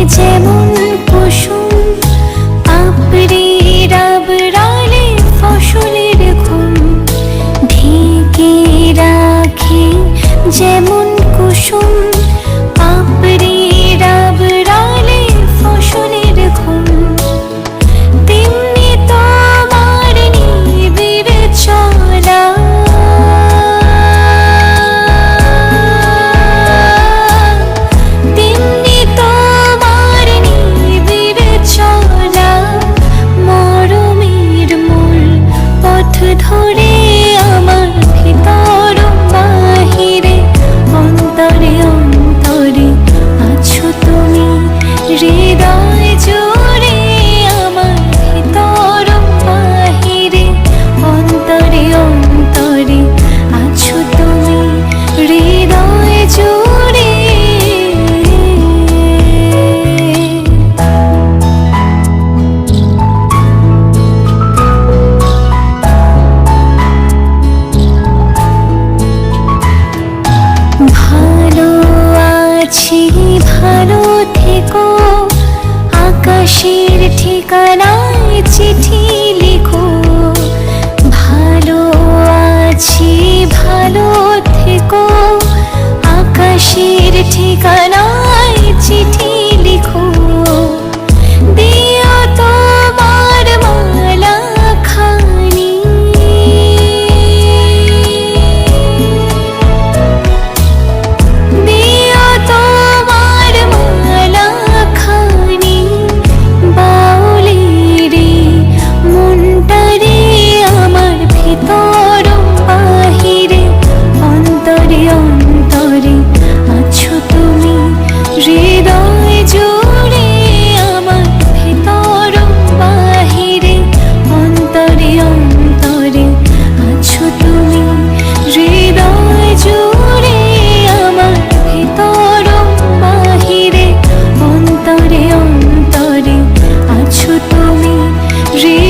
నిజము ভালো থেকো। আকাশের ঠিকানায় rougir.